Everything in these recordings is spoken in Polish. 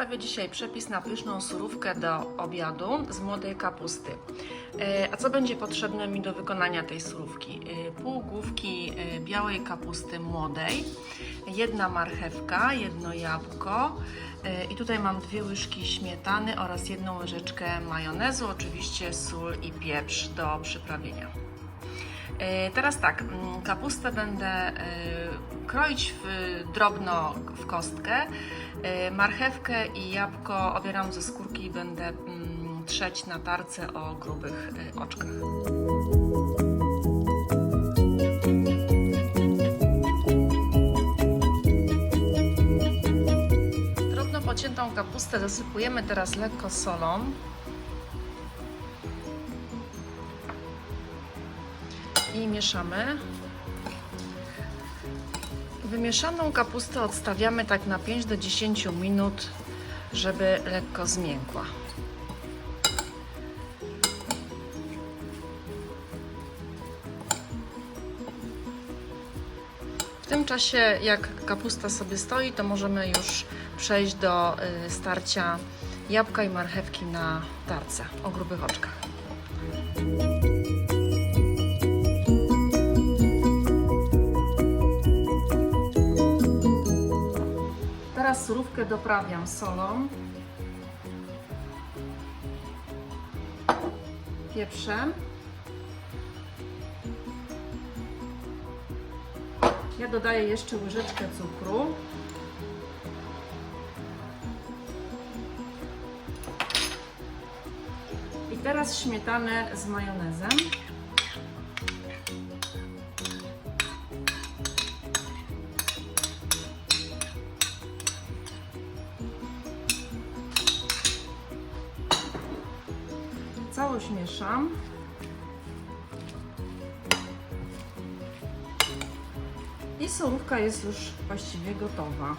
Przedstawię dzisiaj przepis na pyszną surówkę do obiadu z młodej kapusty. E, A co będzie potrzebne mi do wykonania tej surówki? E, Pół główki e, białej kapusty młodej, jedna marchewka, jedno jabłko i tutaj mam dwie łyżki śmietany oraz jedną łyżeczkę majonezu, oczywiście sól i pieprz do przyprawienia. E, Teraz tak, mm, kapustę będę e, kroić w, drobno w kostkę. E, Marchewkę i jabłko obieram ze skórki i będę mm, trzeć na tarce o grubych oczkach. Drobno pociętą kapustę zasypujemy teraz lekko solą. Mieszamy. Wymieszaną kapustę odstawiamy tak na 5 do 10 minut, żeby lekko zmiękła. W tym czasie, jak kapusta sobie stoi, to możemy już przejść do y, starcia jabłka i marchewki na tarce o grubych oczkach. Surówkę doprawiam solą, pieprzem. Ja dodaję jeszcze łyżeczkę cukru. I teraz śmietanę z majonezem. Mieszam. I surówka jest już właściwie gotowa.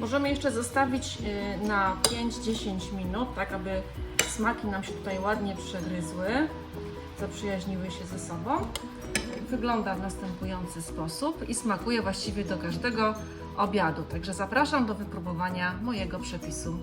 Możemy jeszcze zostawić y, na 5-10 minut, tak aby smaki nam się tutaj ładnie przegryzły, zaprzyjaźniły się ze sobą. Wygląda w następujący sposób i smakuje właściwie do każdego obiadu. Także zapraszam do wypróbowania mojego przepisu.